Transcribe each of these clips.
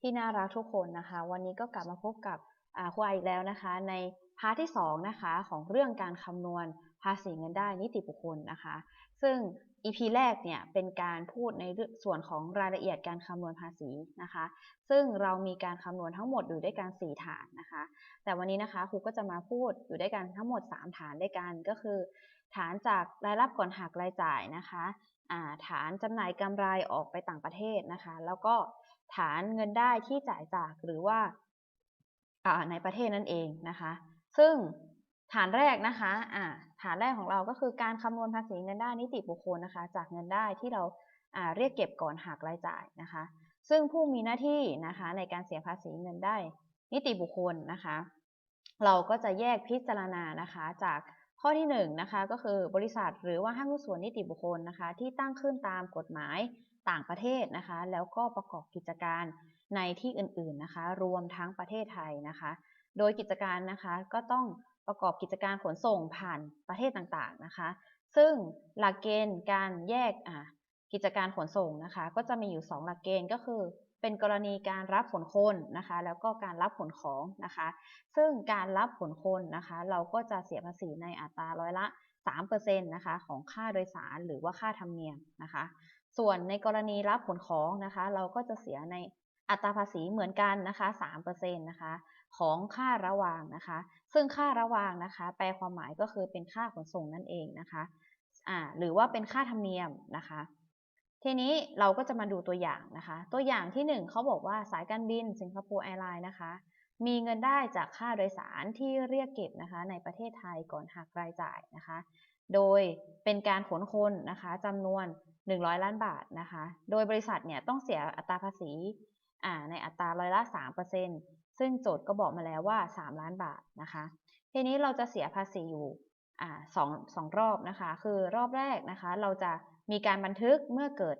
ที่น่ารักทุกคนนะคะ วันนี้ก็กลับมาพบกับครูอาอีกแล้วนะคะ ในพาร์ทที่2นะคะของเรื่องการคำนวณภาษีเงินได้นิติบุคคลนะคะ ซึ่ง EP แรกเนี่ยเป็นการพูดในส่วนของรายละเอียดการคำนวณภาษีนะคะ ซึ่งเรามีการคำนวณทั้งหมดอยู่ด้วยกัน 4 ฐานนะคะ แต่วันนี้นะคะครูก็จะมาพูดอยู่ด้วยกันทั้งหมด 3 ฐานด้วยกันก็คือ ฐานจากรายรับก่อนหักรายจ่ายนะคะฐานจำหน่ายกำไรออกไปต่างประเทศนะคะ แล้วก็ ฐานเงินได้ที่จ่ายจากหรือว่าในประเทศนั่นเองนะคะ ซึ่งฐานแรกนะคะะฐานแรกของเราก็คือการคำนวณภาษีเงินได้นิติบุคคลนะคะ จากเงินได้ที่เราเรียกเก็บก่อนหักรายจ่ายนะคะ ซึ่งผู้มีหน้าที่นะคะในการเสียภาษีเงินได้นิติบุคคลนะคะ เราก็จะแยกพิจารณานะคะ จากข้อที่1นนะคะก็คือบริษัทหรือว่าห้างหุ้นส่วนนิติบุคคลนะคะ ที่ตั้งขึ้นตามกฎหมาย ต่างประเทศนะคะ แล้วก็ประกอบกิจการในที่อื่นๆนะคะ รวมทั้งประเทศไทยนะคะ โดยกิจการนะคะก็ต้องประกอบกิจการขนส่งผ่านประเทศต่างๆนะคะ ซึ่งหลักเกณฑ์การแยกกิจการขนส่งนะคะ ก็จะมีอยู่ 2 หลักเกณฑ์ก็คือ เป็นกรณีการรับผลคนนะคะ แล้วก็การรับผลของนะคะ ซึ่งการรับผลคนนะคะ เราก็จะเสียภาษีในอัตราร้อยละ3%นะคะของค่าโดยสารหรือว่าค่าธรรมเนียมนะคะ ส่วนในกรณีรับผลของนะคะ เราก็จะเสียในอัตราภาษีเหมือนกันนะคะ3%นะคะ ของค่าระวางนะคะ ซึ่งค่าระวางนะคะ แปลความหมายก็คือเป็นค่าขนส่งนั่นเองนะคะอ่าหรือว่าเป็นค่าธรรมเนียมนะคะ ทีนี้เราก็จะมาดูตัวอย่างนะคะ ตัวอย่างที่ 1เขาบอกว่าสายการบินสิงคโปร์แอร์ไลน์นะคะ มีเงินได้จากค่าโดยสารที่เรียกเก็บนะคะ ในประเทศไทยก่อนหักรายจ่ายนะคะ โดยเป็นการขนคนนะคะจำนวน 100 ล้านบาทนะคะ โดยบริษัทเนี่ยต้องเสียอัตราภาษีในอัตราร้อยละ3%ซึ่งโจทย์ก็บอกมาแล้วว่า 3 ล้านบาทนะคะ ทีนี้เราจะเสียภาษีอยู่สองสองรอบนะคะ คือรอบแรกนะคะ เราจะมีการบันทึกเมื่อเกิด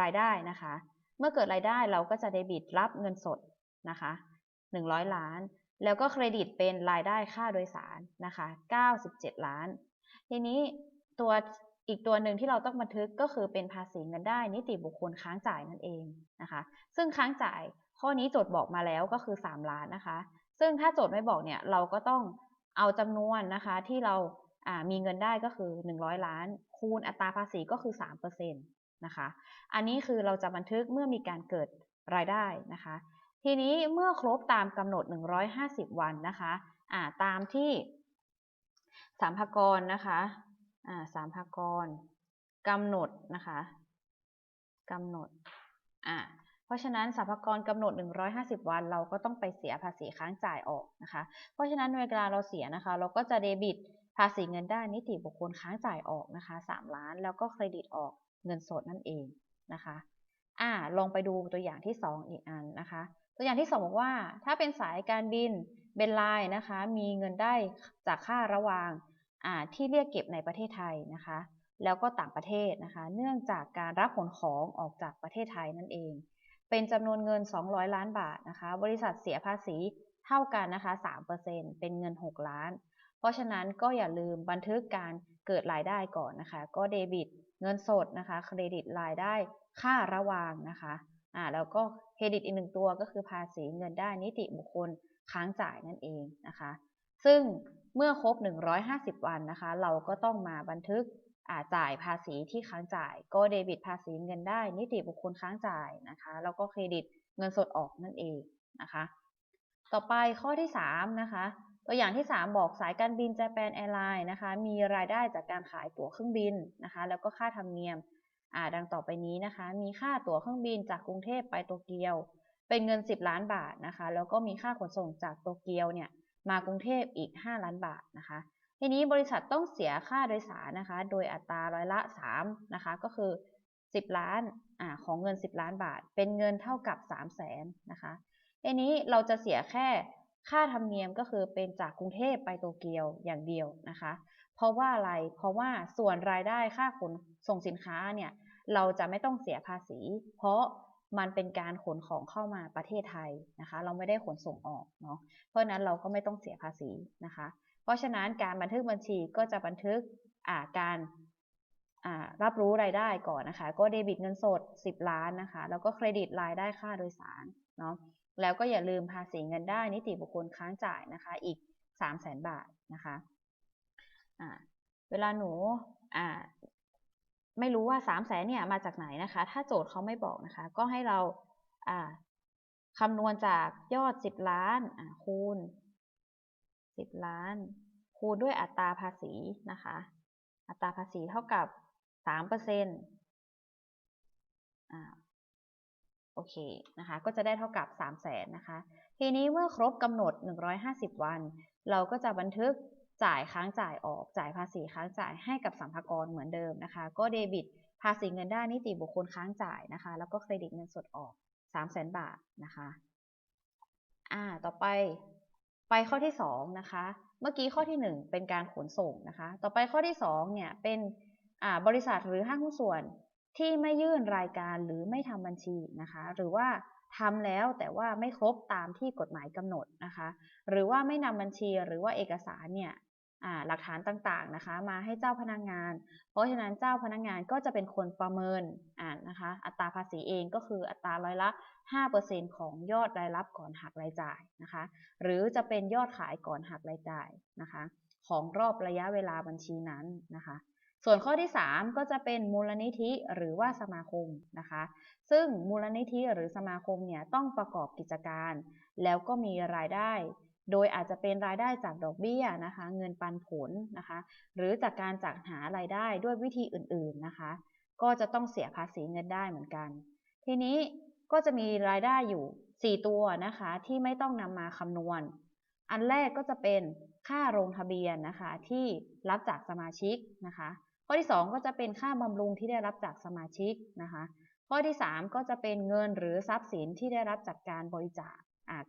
รายได้นะคะ เมื่อเกิดรายได้เราก็จะเดบิตรับเงินสดนะคะ100 ล้าน แล้วก็เครดิตเป็นรายได้ค่าโดยสารนะคะ 97 ล้าน ทีนี้ตัว อีกตัวหนึ่งที่เราต้องบันทึกก็คือเป็นภาษีเงินได้ นิติบุคคลค้างจ่ายนั่นเองนะคะ ซึ่งค้างจ่ายข้อนี้โจทย์บอกมาแล้วก็คือ 3 ล้านนะคะ ซึ่งถ้าโจทย์ไม่บอกเนี่ยเราก็ต้องเอาจำนวนนะคะที่เรามีเงินได้ก็คือ 100 ล้าน คูณอัตราภาษีก็คือ3%นะคะ อันนี้คือเราจะบันทึกเมื่อมีการเกิดรายได้นะคะ ทีนี้เมื่อครบตามกำหนด 150 วันนะคะะตามที่สามพากรนะคะ สามพากรกำหนดนะคะกำหนดอ่าเพราะฉะนั้นสรรพากรกำหนด 150 วัน เราก็ต้องไปเสียภาษีค้างจ่ายออกนะคะ เพราะฉะนั้นเวลาเราเสียนะคะ เราก็จะเดบิตภาษีเงินได้นิติบุคคลค้างจ่ายออกนะคะ 3 ล้านแล้วก็เครดิตออกเงินสดนั่นเองนะคะอ่าลองไปดูตัวอย่างที่ 2 อีกอันนะคะ ตัวอย่างที่ 2 บอกว่า ถ้าเป็นสายการบินเบนไลน์นะคะ มีเงินได้จากค่าระวาง ที่เรียกเก็บในประเทศไทยนะคะ แล้วก็ต่างประเทศนะคะ เนื่องจากการรับผลของออกจากประเทศไทยนั่นเอง เป็นจำนวนเงิน 200 ล้านบาทนะคะ บริษัทเสียภาษีเท่ากันนะคะ 3%เป็นเงิน 6 ล้าน เพราะฉะนั้นก็อย่าลืมบันทึกการเกิดรายได้ก่อนนะคะ ก็เดบิตเงินสดนะคะ เครดิตรายได้ค่าระวางนะคะอ่าแล้วก็เครดิตอีกหนึ่งตัวก็คือภาษีเงินได้นิติบุคคลค้างจ่ายนั่นเองนะคะ ซึ่งเมื่อครบ 150 วันนะคะ เราก็ต้องมาบันทึกจ่ายภาษีที่ค้างจ่าย ก็เดบิตภาษีเงินได้ นิติบุคคลค้างจ่ายนะคะ แล้วก็เครดิตเงินสดออกนั่นเองนะคะ ต่อไปข้อที่ 3 นะคะ ตัวอย่างที่ 3 บอกสายการบิน Japan Airlines นะคะ มีรายได้จากการขายตั๋วเครื่องบินนะคะ แล้วก็ค่าธรรมเนียมดังต่อไปนี้นะคะ มีค่าตั๋วเครื่องบินจากกรุงเทพไปโตเกียว เป็นเงิน 10 ล้านบาทนะคะ แล้วก็มีค่าขนส่งจากโตเกียวเนี่ย มากรุงเทพอีก 5 ล้านบาทนะคะ ทีนี้บริษัทต้องเสียค่าโดยสารนะคะ โดยอัตราร้อยละ3นะคะ ก็คือ 10 ล้านอของเงิน 10 ล้านบาท เป็นเงินเท่ากับ 3 0 0แสนนะคะ ทีนี้เราจะเสียแค่ค่าธรรมเนียมก็คือเป็นจากกรุงเทพไปโตเกียวอย่างเดียวนะคะ เพราะว่าอะไร เพราะว่าส่วนรายได้ค่าขนส่งสินค้าเนี่ย เราจะไม่ต้องเสียภาษี เพราะ มันเป็นการขนของเข้ามาประเทศไทยนะคะ เราไม่ได้ขนส่งออกเนาะเพราะนั้นเราก็ไม่ต้องเสียภาษีนะคะ เพราะฉะนั้นการบันทึกบัญชีก็จะบันทึกการรับรู้รายได้ก่อนนะคะ ก็เดบิตเงินสด 10 ล้านนะคะ แล้วก็เครดิตรายได้ค่าโดยสารเนาะแล้วก็อย่าลืมภาษีเงินได้นิติบุคคลค้างจ่ายนะคะ อีก 3 0 0แสนบาทนะคะเวลาหนู ไม่รู้ว่า3 0 0แสนเนี่ยมาจากไหนนะคะ ถ้าโจทย์เขาไม่บอกนะคะ ก็ให้เราคำนวณจากยอด10ล้านคูณ10ล้าน คูณด้วยอัตราภาษีนะคะ อัตราภาษีเท่ากับ3%เปอร์เซ็นต์โอเคนะคะ ก็จะได้เท่ากับ3 0 0แสนนะคะ ทีนี้เมื่อครบกำหนด 150 วัน เราก็จะบันทึก จ่ายค้างจ่ายออกจ่ายภาษีค้างจ่ายให้กับสัมภากระเหมือนเดิมนะคะ ก็เดบิตภาษีเงินได้นิติบุคคลค้างจ่ายนะคะ แล้วก็เครดิตเงินสดออก3 0 0แสนบาทนะคะอ่าต่อไปไปข้อที่2นะคะ เมื่อกี้ข้อที่ 1 เป็นการขนส่งนะคะ ต่อไปข้อที่2เนี่ยเป็นอ่าบริษัทหรือห้างหุ้นส่วนที่ไม่ยื่นรายการหรือไม่ทำบัญชีนะคะ หรือว่าทำแล้วแต่ว่าไม่ครบตามที่กฎหมายกำหนดนะคะ หรือว่าไม่นำบัญชีหรือว่าเอกสารเนี่ย หลักฐานต่างๆนะคะ มาให้เจ้าพนักงงาน เพราะฉะนั้นเจ้าพนักงงานก็จะเป็นคนประเมินนะคะ อัตราภาษีเองก็คืออัตราร้อยละ 5%ของยอดรายรับก่อนหักรายจ่ายนะคะ หรือจะเป็นยอดขายก่อนหักรายจ่ายนะคะ ของรอบระยะเวลาบัญชีนั้นนะคะส่วนข้อที่ 3 ก็จะเป็นมูลนิธิหรือว่าสมาคมนะคะ ซึ่งมูลนิธิหรือสมาคมเนี่ยต้องประกอบกิจการ แล้วก็มีรายได้ โดยอาจจะเป็นรายได้จากดอกเบี้ยนะคะ เงินปันผลนะคะ หรือจากการจัดหารายได้ด้วยวิธีอื่นๆนะคะ ก็จะต้องเสียภาษีเงินได้เหมือนกัน ทีนี้ก็จะมีรายได้อยู่ 4 ตัวนะคะ ที่ไม่ต้องนำมาคำนวณ อันแรกก็จะเป็นค่าลงทะเบียนนะคะ ที่รับจากสมาชิกนะคะ ข้อที่ 2 ก็จะเป็นค่าบำรุงที่ได้รับจากสมาชิกนะคะ ข้อที่ 3 ก็จะเป็นเงินหรือทรัพย์สินที่ได้รับจากการบริจาค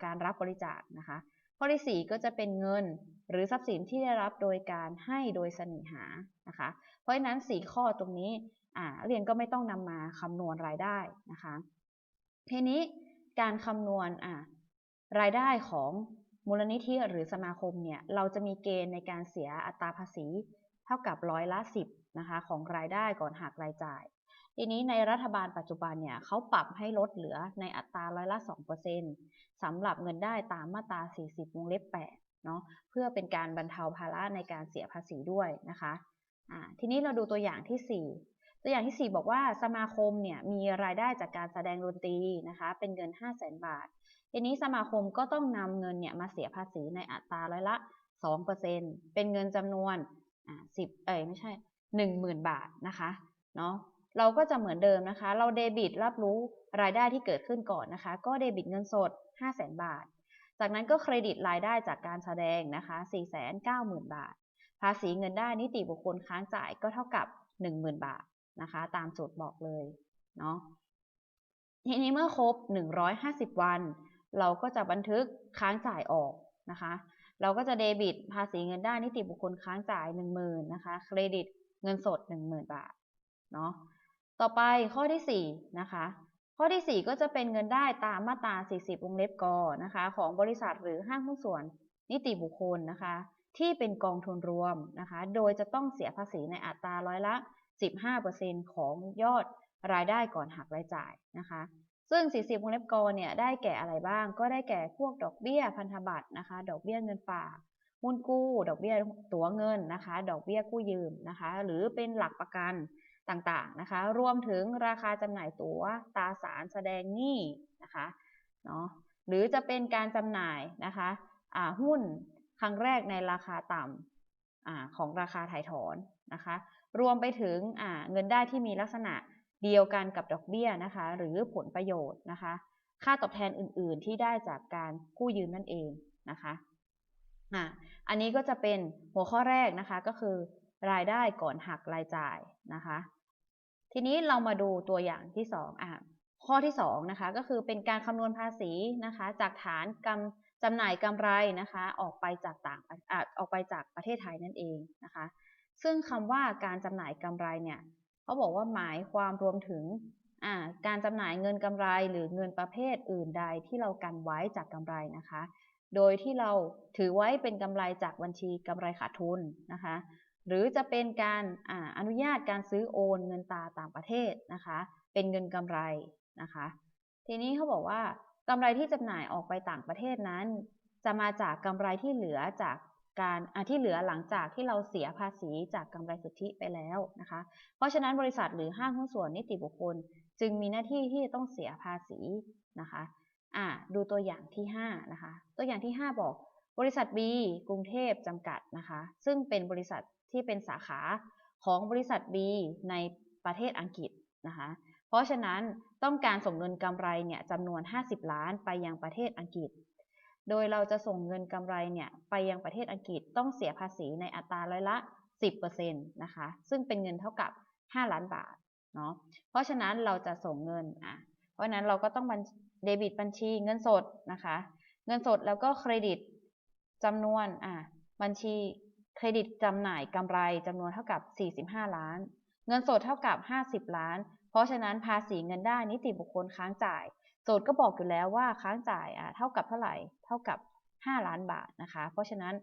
การรับบริจาคนะคะ ข้อที่ 4 ก็จะเป็นเงินหรือทรัพย์สินที่ได้รับโดยการให้โดยเสน่หานะคะ เพราะฉะนั้น 4 ข้อตรงนี้เรียนก็ไม่ต้องนำมาคำนวณรายได้นะคะ ทีนี้การคำนวณรายได้ของมูลนิธิหรือสมาคมเนี่ยเราจะมีเกณฑ์ในการเสียอัตราภาษีเท่ากับร้อยละ 10นะคะของรายได้ก่อนหักรายจ่าย ทีนี้ในรัฐบาลปัจจุบันเนี่ยเขาปรับให้ลดเหลือในอัตราร้อยละ2%สำหรับเงินได้ตามมาตรา 40 วงเล็บ8เนาะเพื่อเป็นการบรรเทาภาระในการเสียภาษีด้วยนะคะะทีนี้เราดูตัวอย่างที่4ตัวอย่างที่ 4 บอกว่าสมาคมเนี่ยมีรายได้จากการแสดงดนตรีนะคะเป็นเงิน 5 0 0 0 0 0บาท ทีนี้สมาคมก็ต้องนำเงินเนี่ยมาเสียภาษีในอัตราร้อยละ 2%เป็นเงินจำนวนอ่า10เอ้ยไม่ใช่ 10,000 บาทนะคะเนาะ เราก็จะเหมือนเดิมนะคะ เราเดบิตรับรู้รายได้ที่เกิดขึ้นก่อนนะคะ ก็เดบิตเงินสด 500,000บาท จากนั้นก็เครดิตรายได้จากการแสดงนะคะ490,000 บาท ภาษีเงินได้นิติบุคคลค้างจ่ายก็เท่ากับ 10,000 บาทนะคะ ตามโจทย์บอกเลยเนาะทีนี้เมื่อครบ 150 วัน เราก็จะบันทึกค้างจ่ายออกนะคะ เราก็จะเดบิตภาษีเงินได้นิติบุคคลค้างจ่าย 10,000นะคะ เครดิตเงินสด 10,000 บาทเนาะ ต่อไปข้อที่4นะคะข้อที่ 4 ก็จะเป็นเงินได้ตามมาตรา 40 วงเล็บกนะคะ ของบริษัทหรือห้างหุ้นส่วนนิติบุคคลนะคะ ที่เป็นกองทุนรวมนะคะ โดยจะต้องเสียภาษีในอัตราร้อยละ 15%ของยอดรายได้ก่อนหักรายจ่ายนะคะ ซึ่ง 40 วงเล็บกเนี่ยได้แก่อะไรบ้าง ก็ได้แก่พวกดอกเบี้ยพันธบัตรนะคะ ดอกเบี้ยเงินฝากหุ้นกู้ ดอกเบี้ยตั๋วเงินนะคะ ดอกเบี้ยกู้ยืมนะคะ หรือเป็นหลักประกัน ต่างๆนะคะ รวมถึงราคาจำหน่ายตั๋วตาสารแสดงหนี้นะคะเนาะหรือจะเป็นการจำหน่ายนะคะหุ้นครั้งแรกในราคาต่ำของราคาถ่ายถอนนะคะ รวมไปถึงเงินได้ที่มีลักษณะเดียวกันกับดอกเบี้ยนะคะ หรือผลประโยชน์นะคะ ค่าตอบแทนอื่นๆที่ได้จากการกู้ยืมนั่นเองนะคะอะอันนี้ก็จะเป็นหัวข้อแรกนะคะก็คือ รายได้ก่อนหักรายจ่ายนะคะ ทีนี้เรามาดูตัวอย่างที่2อะข้อที่2นะคะก็คือเป็นการคำนวณภาษีนะคะ จากฐานกำจำหน่ายกำไรนะคะ ออกไปจากต่างอออกไปจากประเทศไทยนั่นเองนะคะ ซึ่งคำว่าการจำหน่ายกำไรเนี่ยเขาบอกว่าหมายความรวมถึงการจำหน่ายเงินกำไรหรือเงินประเภทอื่นใดที่เรากันไว้จากกำไรนะคะ โดยที่เราถือไว้เป็นกำไรจากบัญชีกำไรขาดทุนนะคะ หรือจะเป็นการออนุญาตการซื้อโอนเงินตาต่างประเทศนะคะ เป็นเงินกำไรนะคะ ทีนี้เขาบอกว่ากำไรที่จำหน่ายออกไปต่างประเทศนั้น จะมาจากกำไรที่เหลือจากการที่เหลือหลังจากที่เราเสียภาษีจากกำไรสุทธิไปแล้วนะคะ เพราะฉะนั้นบริษัทหรือห้างหุ้นส่วนนิติบุคคล จึงมีหน้าที่ที่ต้องเสียภาษีนะคะอ่าดูตัวอย่างที่5นะคะ ตัวอย่างที่ 5 บอก บริษัท B กรุงเทพจำกัดนะคะ ซึ่งเป็นบริษัท ที่เป็นสาขาของบริษัท B ในประเทศอังกฤษนะคะ เพราะฉะนั้นต้องการส่งเงินกำไรเนี่ยจำนวน 50 ล้านไปยังประเทศอังกฤษ โดยเราจะส่งเงินกำไรเนี่ยไปยังประเทศอังกฤษต้องเสียภาษีในอัตราร้อยละ 10%นะคะ ซึ่งเป็นเงินเท่ากับ 5 ล้านบาทเนาะ เพราะฉะนั้นเราจะส่งเงินอะ เพราะฉะนั้นเราก็ต้องเดบิตบัญชีเงินสดนะคะ เงินสดแล้วก็เครดิตจำนวนอะบัญชี เครดิตจำหน่ายกำไรจำนวนเท่ากับ 45 ล้าน เงินสดเท่ากับ 50 ล้าน เพราะฉะนั้นภาษีเงินได้นิติบุคคลค้างจ่าย โจทย์ก็บอกอยู่แล้วว่าค้างจ่ายเท่ากับเท่าไหร่ เท่ากับ 5 ล้านบาทนะคะ เพราะฉะนั้น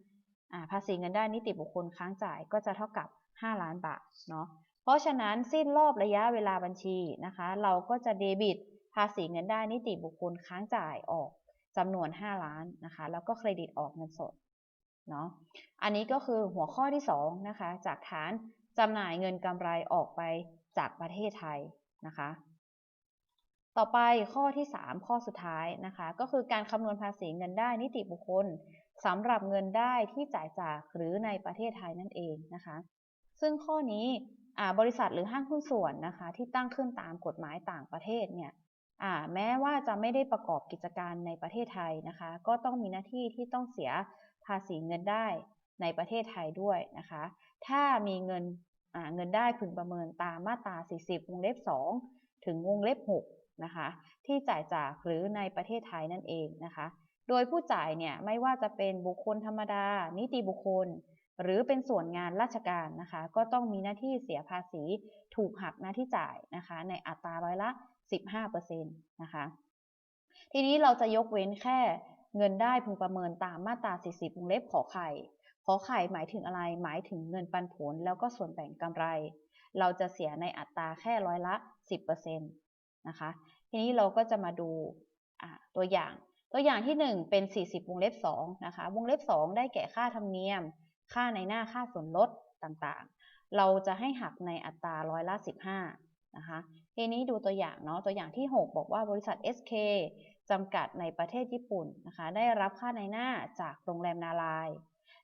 ภาษีเงินได้นิติบุคคลค้างจ่ายก็จะเท่ากับ 5 ล้านบาทเนาะ เพราะฉะนั้นสิ้นรอบระยะเวลาบัญชีนะคะ เราก็จะเดบิตภาษีเงินได้นิติบุคคลค้างจ่ายออกจำนวน 5 ล้านนะคะ แล้วก็เครดิตออกเงินสด เนาะอันนี้ก็คือหัวข้อที่2นะคะจากฐานจำหน่ายเงินกำไรออกไปจากประเทศไทยนะคะ ต่อไปข้อที่ 3 ข้อสุดท้ายนะคะ ก็คือการคำนวณภาษีเงินได้นิติบุคคลสำหรับเงินได้ที่จ่ายจากหรือในประเทศไทยนั่นเองนะคะ ซึ่งข้อนี้บริษัทหรือห้างหุ้นส่วนนะคะ ที่ตั้งขึ้นตามกฎหมายต่างประเทศเนี่ยแม้ว่าจะไม่ได้ประกอบกิจการในประเทศไทยนะคะ ก็ต้องมีหน้าที่ที่ต้องเสีย ภาษีเงินได้ในประเทศไทยด้วยนะคะ ถ้ามีเงินเงินได้พึงประเมินตามมาตรา 40 วงเล็บ 2 ถึงวงเล็บ 6 นะคะ ที่จ่ายจากหรือในประเทศไทยนั่นเองนะคะ โดยผู้จ่ายเนี่ยไม่ว่าจะเป็นบุคคลธรรมดา นิติบุคคล หรือเป็นส่วนงานราชการนะคะ ก็ต้องมีหน้าที่เสียภาษีถูกหักหน้าที่จ่ายนะคะ ในอัตราร้อยละ 15%นะคะ ทีนี้เราจะยกเว้นแค่ เงินได้พึงประเมินตามมาตรา 40วงเล็บขอไข่ ขอไข่หมายถึงอะไร หมายถึงเงินปันผลแล้วก็ส่วนแบ่งกำไร เราจะเสียในอัตราแค่ร้อยละ 10%นะคะ ทีนี้เราก็จะมาดูตัวอย่าง ตัวอย่างที่ 1 เป็น 40 วงเล็บ2นะคะ วงเล็บ 2 ได้แก่ค่าธรรมเนียม ค่าในหน้าค่าส่วนลดต่างๆ เราจะให้หักในอัตราร้อยละ 15นะคะ ทีนี้ดูตัวอย่างเนาะ ตัวอย่างที่ 6 บอกว่าบริษัท SK จำกัดในประเทศญี่ปุ่นนะคะได้รับค่าในหน้าจากโรงแรมนาลาย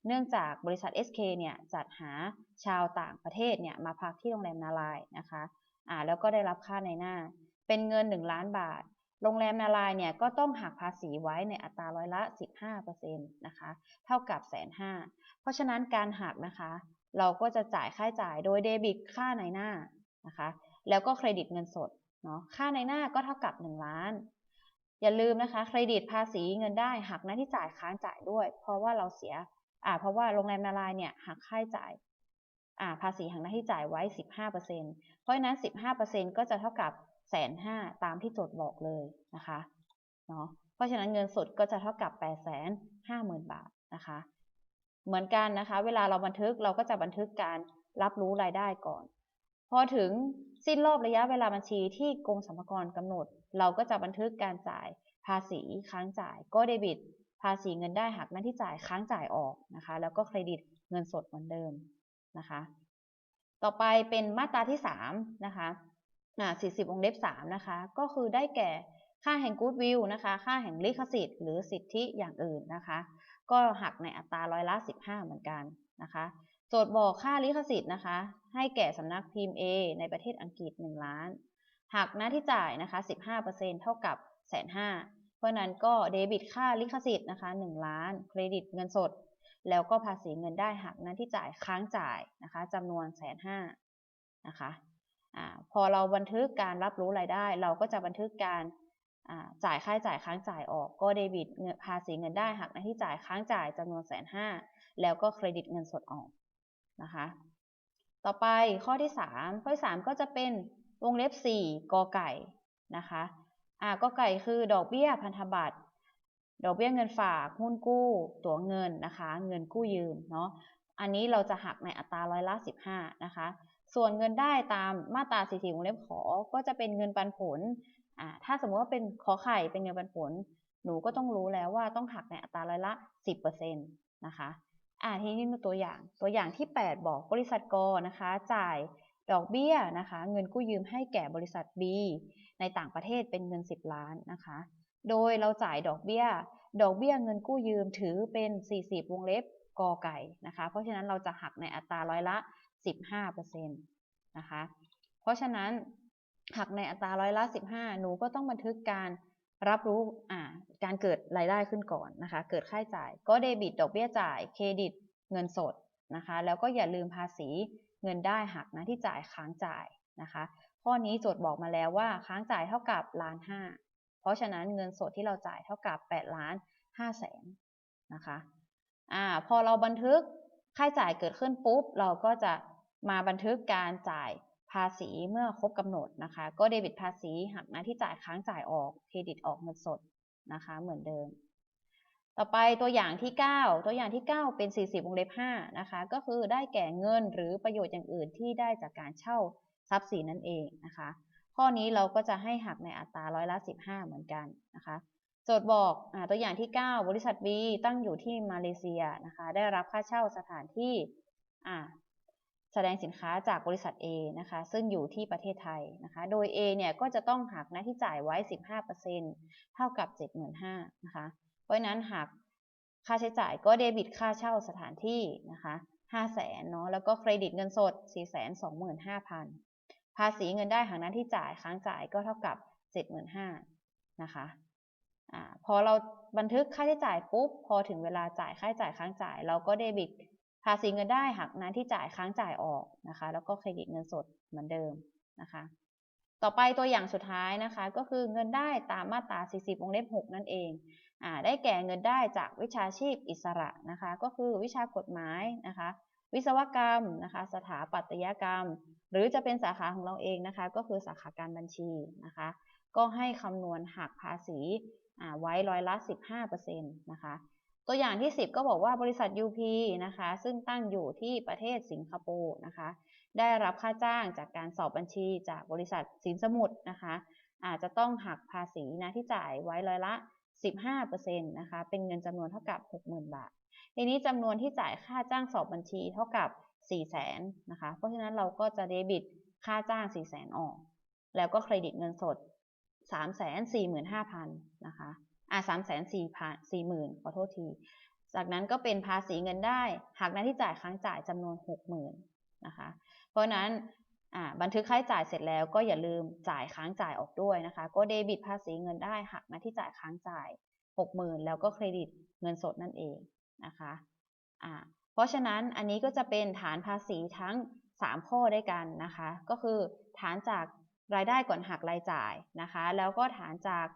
เนื่องจากบริษัท SK เนี่ยจัดหาชาวต่างประเทศเนี่ยมาพักที่โรงแรมนาลายนะคะอ่าแล้วก็ได้รับค่าในหน้า เป็นเงิน 1 ล้านบาท โรงแรมนาลายเนี่ยก็ต้องหักภาษีไว้ในอัตราร้อยละ 15%นะคะเท่ากับแสนห้าเพราะฉะนั้นการหักนะคะเราก็จะจ่ายค่าจ่ายโดยเดบิตค่าในหน้านะคะแล้วก็เครดิตเงินสดเนาะค่าในหน้าก็เท่ากับ 1 ล้าน อย่าลืมนะคะเครดิตภาษีเงินได้หักหน้าที่จ่ายค้างจ่ายด้วย เพราะว่าเราเสียอ่าเพราะว่าโรงแรมนาลายเนี่ยหักค่าจ่ายอ่าภาษีหักหน้าที่จ่ายไว้ 15%เพราะฉะนั้น 15%ก็จะเท่ากับแสนห้าตามที่โจทย์บอกเลยนะคะเนาะเพราะฉะนั้นเงินสดก็จะเท่ากับ 8 5 0 0 0 0 บาทนะคะ เหมือนกันนะคะ เวลาเราบันทึกเราก็จะบันทึกการรับรู้รายได้ก่อน พอถึงสิ้นรอบระยะเวลาบัญชีที่กรมสรรพากรกำหนด เราก็จะบันทึกการจ่ายภาษีค้างจ่ายก็เดบิต ภาษีเงินได้หักหน้าที่จ่ายค้างจ่ายออกนะคะ แล้วก็เครดิตเงินสดเหมือนเดิมนะคะ ต่อไปเป็นมาตราที่3นะคะอ่า40วงเล็บ3นะคะ ก็คือได้แก่ค่าแห่งกู๊ดวิวนะคะ ค่าแห่งลิขสิทธิ์หรือสิทธิอย่างอื่นนะคะ ก็หักในอัตราร้อยละ 15 เหมือนกันนะคะโจทย์บอกค่าลิขสิทธิ์นะคะ ให้แก่สำนักพิมพ์ A ในประเทศอังกฤษ 1 ล้าน หักหน้าที่จ่ายนะคะ 15%เท่ากับแสนห้าเพราะนั้นก็เดบิตค่าลิขสิทธิ์นะคะ1ล้าน เครดิตเงินสด แล้วก็ภาษีเงินได้หักหน้าที่จ่ายค้างจ่ายนะคะจำนวนแสนห้านะคะอะพอเราบันทึกการรับรู้รายได้ เราก็จะบันทึกการจ่ายค่าจ่ายค้างจ่ายออก ก็เดบิตภาษีเงินได้หักหน้าที่จ่ายค้างจ่ายจำนวนแสนห้าแล้วก็เครดิตเงินสดออกนะคะ ต่อไปข้อที่ 3 ข้อที่ 3 ก็จะเป็น วงเล็บ 4 กอไก่นะคะอ่ากอไก่คือดอกเบี้ยพันธบัตร ดอกเบี้ยเงินฝาก หุ้นกู้ ตั๋วเงินนะคะ เงินกู้ยืมเนาะ อันนี้เราจะหักในอัตราร้อยละ 15 นะคะ ส่วนเงินได้ตามมาตรา 44 วงเล็บขอ ก็จะเป็นเงินปันผลอ่าถ้าสมมติว่าเป็นขอไข่เป็นเงินปันผล หนูก็ต้องรู้แล้วว่าต้องหักในอัตราร้อยละ 10%นะคะอ่าทีนี้มาตัวอย่าง ตัวอย่างที่ 8 บอกบริษัทกนะคะ จ่าย ดอกเบี้ยนะคะ เงินกู้ยืมให้แก่บริษัท B ในต่างประเทศเป็นเงิน 10 ล้านนะคะ โดยเราจ่ายดอกเบี้ย ดอกเบี้ยเงินกู้ยืมถือเป็น 40 วงเล็บกอไก่นะคะ เพราะฉะนั้นเราจะหักในอัตราร้อยละ 15%นะคะ เพราะฉะนั้นหักในอัตราร้อยละ 15 หนูก็ต้องบันทึกการรับรู้การเกิดรายได้ขึ้นก่อนนะคะ เกิดค่าใช้จ่าย ก็เดบิตดอกเบี้ยจ่าย เครดิตเงินสด นะคะ แล้วก็อย่าลืมภาษีเงินได้หักนะที่จ่ายค้างจ่ายนะคะ ข้อนี้โจทย์บอกมาแล้วว่าค้างจ่ายเท่ากับล้านห้าเพราะฉะนั้นเงินสดที่เราจ่ายเท่ากับ8ล้าน5แสนนะคะอ่าพอเราบันทึกค่าจ่ายเกิดขึ้นปุ๊บ เราก็จะมาบันทึกการจ่ายภาษีเมื่อครบกำหนดนะคะ ก็เดบิตภาษีหักหน้าที่จ่ายค้างจ่ายออกเครดิตออกเงินสดนะคะ เหมือนเดิม ต่อไปตัวอย่างที่ 9 ตัวอย่างที่ 9 เป็น 40วงเล็บ5นะคะ ก็คือได้แก่เงินหรือประโยชน์อย่างอื่นที่ได้จากการเช่าทรัพย์สินนั่นเองนะคะ ข้อนี้เราก็จะให้หักในอัตราร้อยละ 15 เหมือนกันนะคะ โจทย์บอกอตัวอย่างที่ 9 บริษัท B ตั้งอยู่ที่มาเลเซียนะคะ ได้รับค่าเช่าสถานที่แสดงสินค้าจากบริษัท A นะคะ ซึ่งอยู่ที่ประเทศไทยนะคะ โดย A เนี่ยก็จะต้องหักหน้าที่จ่ายไว้ 15%เท่ากับ 75,000นะคะ เพราะนั้นหักค่าใช้จ่ายก็เดบิตค่าเช่าสถานที่นะคะ500,000เนาะแล้วก็เครดิตเงินสด425,000ภาษีเงินได้หักหน้าที่จ่ายค้างจ่ายก็เท่ากับ75,000นะคะอ่าพอเราบันทึกค่าใช้จ่ายปุ๊บพอถึงเวลาจ่ายค่าใช้จ่ายค้างจ่าย เราก็เดบิตภาษีเงินได้หักนั้นที่จ่ายค้างจ่ายออกนะคะ แล้วก็เครดิตเงินสดเหมือนเดิมนะคะ ต่อไปตัวอย่างสุดท้ายนะคะก็คือเงินได้ตามมาตรา 40 วงเล็บ 6 นั่นเองอ่าได้แก่เงินได้จากวิชาชีพอิสระนะคะ ก็คือวิชากฎหมายนะคะ วิศวกรรมนะคะ สถาปัตยกรรม หรือจะเป็นสาขาของเราเองนะคะ ก็คือสาขาการบัญชีนะคะ ก็ให้คำนวณหักภาษีไว้ร้อยละ 15%นะคะ ตัวอย่างที่ 10 ก็บอกว่าบริษัท UP นะคะ ซึ่งตั้งอยู่ที่ประเทศสิงคโปร์นะคะ ได้รับค่าจ้างจากการสอบบัญชีจากบริษัทสินสมุทรนะคะ อาจจะต้องหักภาษีนะที่จ่ายไว้ร้อยละ 15%นะคะ เป็นเงินจำนวนเท่ากับ 60,000 บาท ทีนี้จำนวนที่จ่ายค่าจ้างสอบบัญชีเท่ากับ 400,000นะคะ เพราะฉะนั้นเราก็จะเดบิตค่าจ้าง 400,000 ออก แล้วก็เครดิตเงินสด 345,000 นะคะอ่าสามแสนสี่พันสี่หมื่นขอโทษที จากนั้นก็เป็นภาษีเงินได้ หากหน้าที่จ่ายค้างจ่ายจำนวนหกหมื่นนะคะ ราะนั้นบันทึกค่าใช้จ่ายเสร็จแล้วก็อย่าลืมจ่ายค้างจ่ายออกด้วยนะคะ ก็เดบิตภาษีเงินได้หักหน้าที่จ่ายค้างจ่ายหกหมื่นแล้วก็เครดิตเงินสดนั่นเองนะคะะเพราะฉะนั้นอันนี้ก็จะเป็นฐานภาษีทั้ง 3 ข้อด้วยกันนะคะ ก็คือฐานจากรายได้ก่อนหักรายจ่ายนะคะ แล้วก็ฐานจาก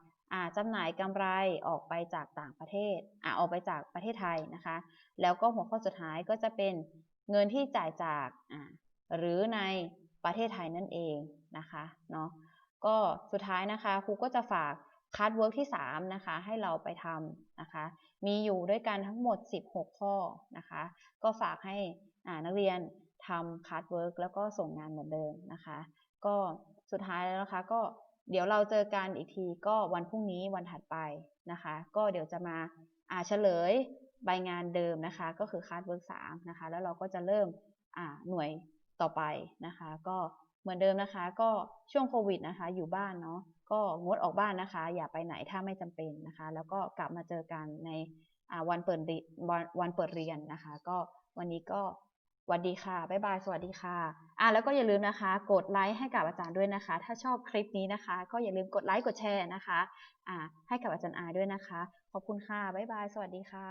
จำหน่ายกำไรออกไปจากต่างประเทศอออกไปจากประเทศไทยนะคะ แล้วก็หัวข้อสุดท้ายก็จะเป็นเงินที่จ่ายจาก หรือในประเทศไทยนั่นเองนะคะเนาะก็สุดท้ายนะคะครูก็จะฝากคัดเวิร์กที่3นะคะให้เราไปทำนะคะมีอยู่ด้วยกันทั้งหมด 16 ข้อนะคะก็ฝากให้นักเรียนทำคัดเวิร์กแล้วก็ส่งงานเหมือนเดิมนะคะก็สุดท้ายแล้วนะคะก็เดี๋ยวเราเจอกันอีกทีก็วันพรุ่งนี้วันถัดไปนะคะ ก็เดี๋ยวจะมาอ่าเฉลยใบงานเดิมนะคะ ก็คือคาดเวิร์กสามนะคะ แล้วเราก็จะเริ่มอ่าหน่วย ต่อไปนะคะ ก็เหมือนเดิมนะคะ ก็ช่วงโควิดนะคะ อยู่บ้านเนาะก็งดออกบ้านนะคะ อย่าไปไหนถ้าไม่จำเป็นนะคะ แล้วก็กลับมาเจอกันในวันเปิดวันเปิดเรียนนะคะ ก็วันนี้ก็สวัสดีค่ะ บ๊ายบาย สวัสดีค่ะ อ่าแล้วก็อย่าลืมนะคะ กดไลค์ให้กับอาจารย์ด้วยนะคะ ถ้าชอบคลิปนี้นะคะ ก็อย่าลืมกดไลค์กดแชร์นะคะ อ่า ให้กับอาจารย์อาด้วยนะคะ ขอบคุณค่ะ บ๊ายบาย สวัสดีค่ะ